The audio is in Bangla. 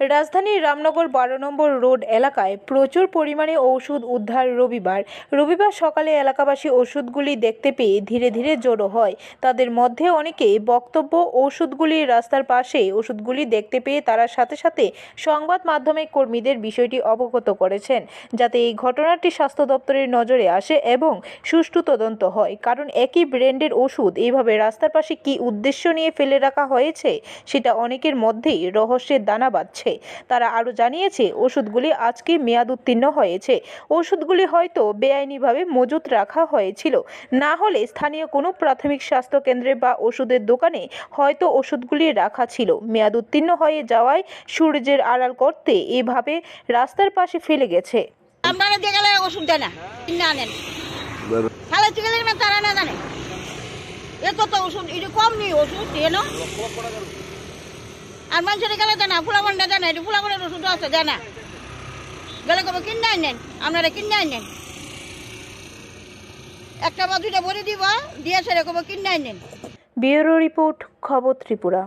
রাজধানীর রামনগর বারো নম্বর রোড এলাকায় প্রচুর পরিমাণে ওষুধ উদ্ধার রবিবার। রবিবার সকালে এলাকাবাসী ওষুধগুলি দেখতে পেয়ে ধীরে ধীরে জড়ো হয়। তাদের মধ্যে অনেকে বক্তব্য ওষুধগুলি রাস্তার পাশে ওষুধগুলি দেখতে পেয়ে তারা সাথে সাথে সংবাদ মাধ্যমে কর্মীদের বিষয়টি অবগত করেছেন, যাতে এই ঘটনাটি স্বাস্থ্য দপ্তরের নজরে আসে এবং সুষ্ঠু তদন্ত হয়। কারণ একই ব্র্যান্ডের ওষুধ এইভাবে রাস্তার পাশে কী উদ্দেশ্য নিয়ে ফেলে রাখা হয়েছে, সেটা অনেকের মধ্যেই রহস্যের দানা বাঁধছে। তারা আরও জানিয়েছে ওষুধগুলি আজকে মেয়াদ উত্তীর্ণ হয়েছে। ওষুধগুলি হয়তো বেআইনিভাবে মজুত রাখা হয়েছিল। না হলে স্থানীয় কোনো প্রাথমিক স্বাস্থ্য কেন্দ্রে বা ওষুধের দোকানে হয়তো ওষুধগুলি রাখা ছিল। মেয়াদ উত্তীর্ণ হয়ে যাওয়ায় সূর্যের আড়াল করতে এভাবে রাস্তার পাশে ফেলে গেছে। আপনারা দিয়ে গেলে ওষুধ দেয় না কিনে আনেন। তাহলে থেকে দেখবেন তারা না জানে। এত তো ওষুধ এটা কম নেই ওষুধ দিয়ে না। আর মানুষের গেলে দেয় না ফুলাবন্ডা দেয় ফুলাবনের এটা ফুলাবন্ডের ওষুধ আছে, জানা। গেলে কবে কিনে আনেন আপনারা কিনে আনেন একটা বা দুইটা ভরে দিব, দিয়ে সেরকম কিনে আনেন ব্যুরো রিপোর্ট, খবর ত্রিপুরা।